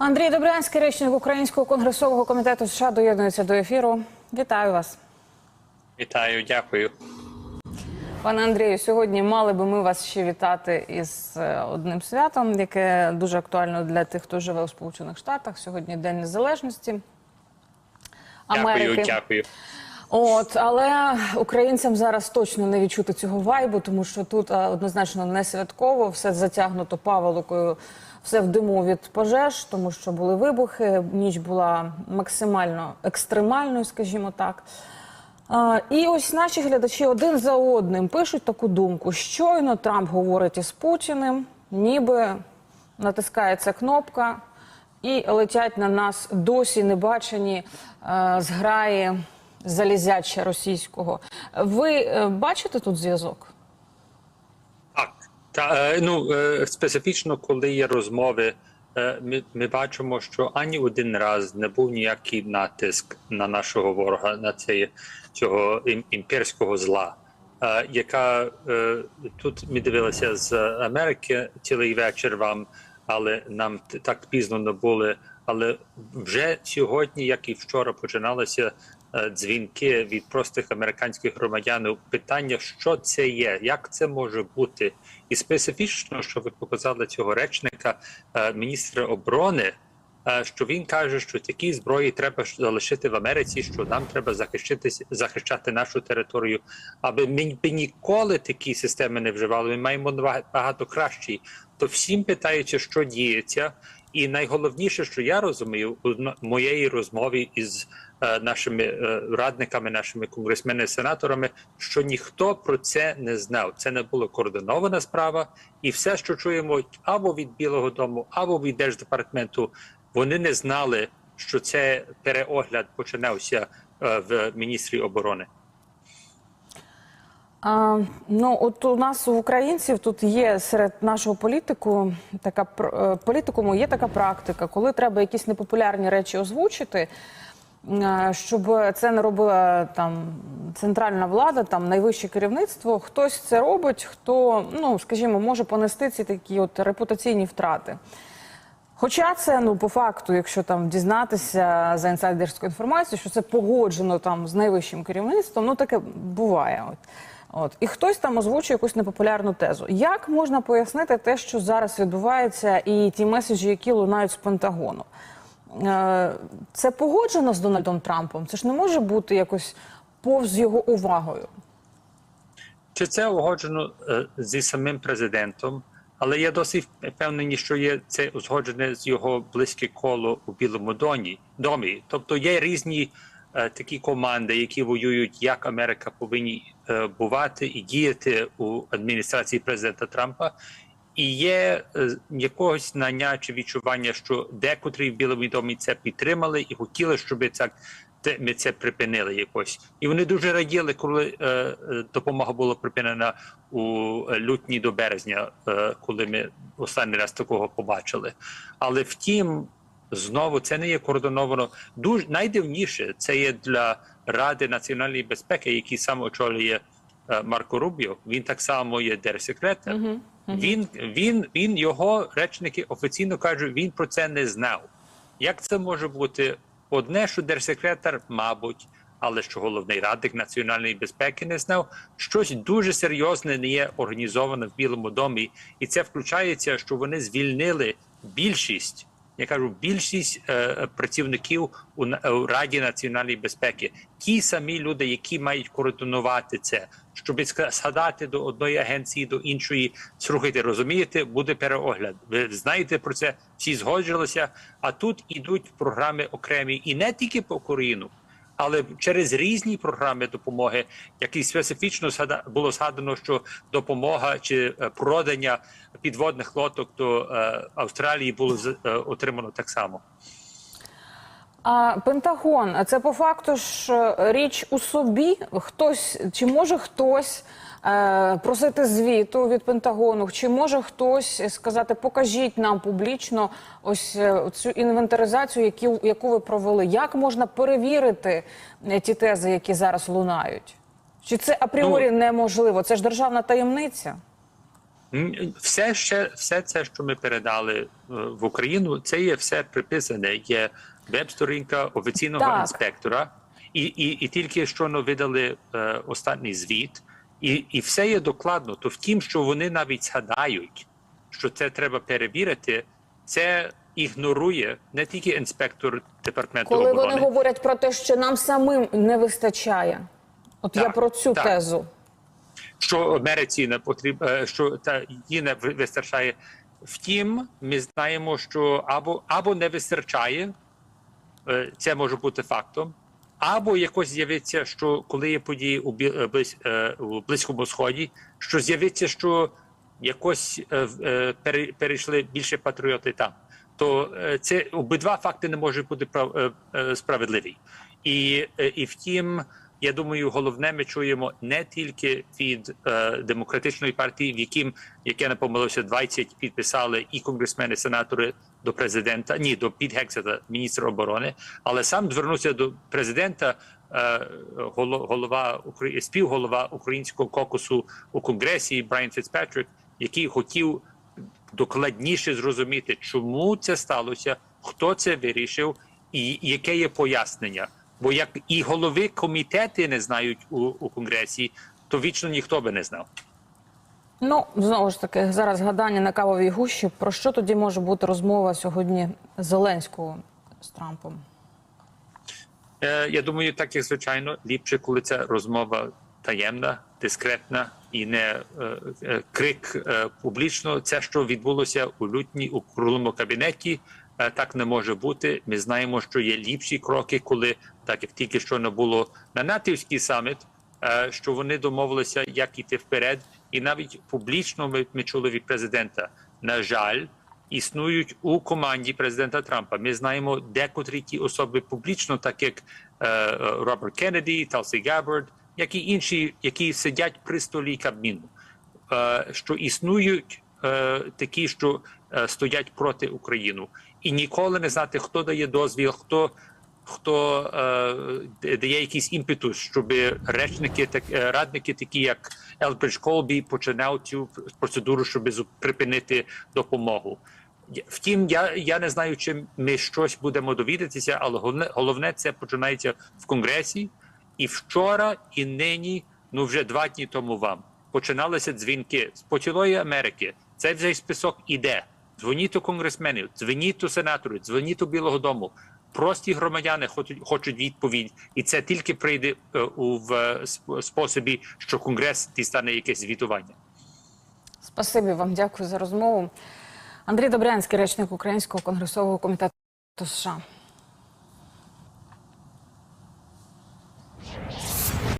Андрій Добрянський, речник Українського конгресового комітету США, доєднується до ефіру. Вітаю вас, Вітаю, дякую. пане Андрію. Сьогодні мали би ми вас ще вітати із е, одним святом, яке дуже актуально для тих, хто живе у Сполучених Штатах. Сьогодні День Незалежності Америки. Дякую, дякую. От, але українцям зараз точно не відчути цього вайбу, тому що тут а, однозначно не святково, все затягнуто паволокою, все в диму від пожеж, тому що були вибухи. Ніч була максимально екстремальною, скажімо так. А, і ось наші глядачі один за одним пишуть таку думку: щойно Трамп говорить із Путіним, ніби натискається кнопка, і летять на нас досі небачені е, зграї залізяча російського. Ви е, бачите тут зв'язок? Так, та е, ну е, специфічно, коли є розмови, ми, ми бачимо, що ані один раз не був ніякий натиск на нашого ворога, на це цього ім- імперського зла. Яка тут ми дивилися з Америки цілий вечір вам, але нам так пізно не були. Але вже сьогодні, як і вчора, починалися е, дзвінки від простих американських громадян. Питання, що це є, як це може бути, і специфічно, що ви показали цього речника е, міністра оборони. е, Що він каже, що такі зброї треба залишити в Америці, що нам треба захищатися, захищати нашу територію, аби ми ніколи такі системи не вживали. Ми маємо багато кращі. То всім питаються, що діється, і найголовніше, що я розумію у моєї розмові із е, нашими е, радниками, нашими конгресменами, сенаторами, що ніхто про це не знав. Це не була координована справа, і все, що чуємо або від Білого Дому, або від держдепартаменту, вони не знали, що це переогляд починався е, в міністрі оборони. А, ну, от у нас у українців тут є серед нашого політику така е, політикуму є така практика, коли треба якісь непопулярні речі озвучити, е, щоб це не робила там центральна влада, там найвище керівництво. Хтось це робить, хто, ну скажімо, може понести ці такі от репутаційні втрати. Хоча це ну по факту, якщо там дізнатися за інсайдерською інформацією, що це погоджено там з найвищим керівництвом, ну таке буває. От. От і хтось там озвучує якусь непопулярну тезу. Як можна пояснити те, що зараз відбувається, і ті меседжі, які лунають з Пентагону? Е, Це погоджено з Дональдом Трампом? Це ж не може бути якось повз його увагою. Чи це узгоджено е, зі самим президентом? Але я досить впевнений, що є це узгоджене з його близьке коло у Білому доні, домі. Тобто є різні е, такі команди, які воюють, як Америка повинні бувати і діяти у адміністрації президента Трампа. І є е, якогось знання чи відчування, що декотрі в Білому домі це підтримали і хотіли, щоб це ми це припинили якось. І вони дуже раділи, коли е, е, допомога була припинена у е, лютні до березня, е, коли ми останній раз такого побачили. Але втім, знову це не є координовано. Дуже найдивніше це є для Ради національної безпеки, який сам очолює е, Марко Рубіо. Він так само є держсекретар. Він, він, він його речники офіційно кажуть, він про це не знав. Як це може бути? Одне, що держсекретар, мабуть, але що головний радник національної безпеки не знав, щось дуже серйозне не є організовано в Білому домі, і це включається, що вони звільнили більшість. Я кажу, більшість е, працівників у, у Раді національної безпеки, ті самі люди, які мають координувати це, щоб згадати до одної агенції, до іншої. Слухайте, розумієте, буде переогляд. Ви знаєте про це, всі згоджувалися. А тут ідуть програми окремі, і не тільки по Україну, але через різні програми допомоги, які специфічно було згадано, що допомога чи е, продання підводних лодок до е, Австралії було е, отримано так само. А Пентагон, це по факту ж річ у собі. Хтось чи може хтось просити звіту від Пентагону, чи може хтось сказати, покажіть нам публічно ось е, цю інвентаризацію, які, яку ви провели. Як можна перевірити е, ті тези, які зараз лунають? Чи це апріорі неможливо? Це ж державна таємниця? Все ще все це, що ми передали е, в Україну, це є все приписане. Є веб-сторінка офіційного Так. інспектора, і, і, і тільки що ну, видали е, останній звіт, і, і все є докладно. То втім, що вони навіть згадають, що це треба перевірити, це ігнорує не тільки інспектор департаменту Коли оборони. вони говорять про те, що нам самим не вистачає, от я про цю так. тезу. що Америці не потрібно, що та їй не вистачає. Втім, ми знаємо, що або або не вистачає, е, це може бути фактом, або якось з'явиться, що коли є події у е, е, близькому сході, що з'явиться, що якось е, перейшли більше патріоти там. То це обидва факти не можуть бути прав- справедливі. І, і втім, я думаю, головне ми чуємо не тільки від е, демократичної партії, в яким, як я не помилився, 20 підписали і конгресмени, сенатори до президента, ні, до підгексета міністра оборони, але сам звернувся до президента. е, Голова співголова українського кокусу у конгресі Брайан Фіцпатрік, який хотів докладніше зрозуміти, чому це сталося, хто це вирішив, і яке є пояснення. Бо як і голови комітети не знають у, у конгресі, то вічно ніхто би не знав. Ну знову ж таки, зараз гадання на кавовій гущі. Про що тоді може бути розмова сьогодні Зеленського з Трампом? Е, я думаю, так як звичайно, ліпше, коли ця розмова таємна, дискретна і не е, е, крик е, публічно. Це, що відбулося у лютні у круглому кабінеті, е, так не може бути. Ми знаємо, що є ліпші кроки, коли так як тільки що не було на натівський саміт, е, що вони домовилися, як іти вперед, і навіть публічно ми, ми чули від президента. На жаль, існують у команді президента Трампа. Ми знаємо декотрі ті особи публічно, так як е, е, Роберт Кеннеді, Талсі Габбард, як і інші, які сидять при столі Кабміну, що існують такі, що стоять проти України, і ніколи не знати, хто дає дозвіл, хто. Хто е, дає якийсь імпетус, щоб речники, так е, радники, такі як Елбридж Колбі, починав цю процедуру, щоб припинити допомогу. Втім, я, я не знаю, чи ми щось будемо довідатися, але головне, головне це починається в конгресі. І вчора, і нині, ну вже два дні тому вам починалися дзвінки з по цілої Америки. Цей вже список іде. Дзвоніть до конгресменів, дзвоніть до сенаторів, дзвоніть до Білого Дому. Прості громадяни хочуть, відповідь, і це тільки прийде е, у в е, способі, що конгрес дістане якесь звітування. Спасибі вам, дякую за розмову. Андрій Добрянський, речник Українського конгресового комітету США.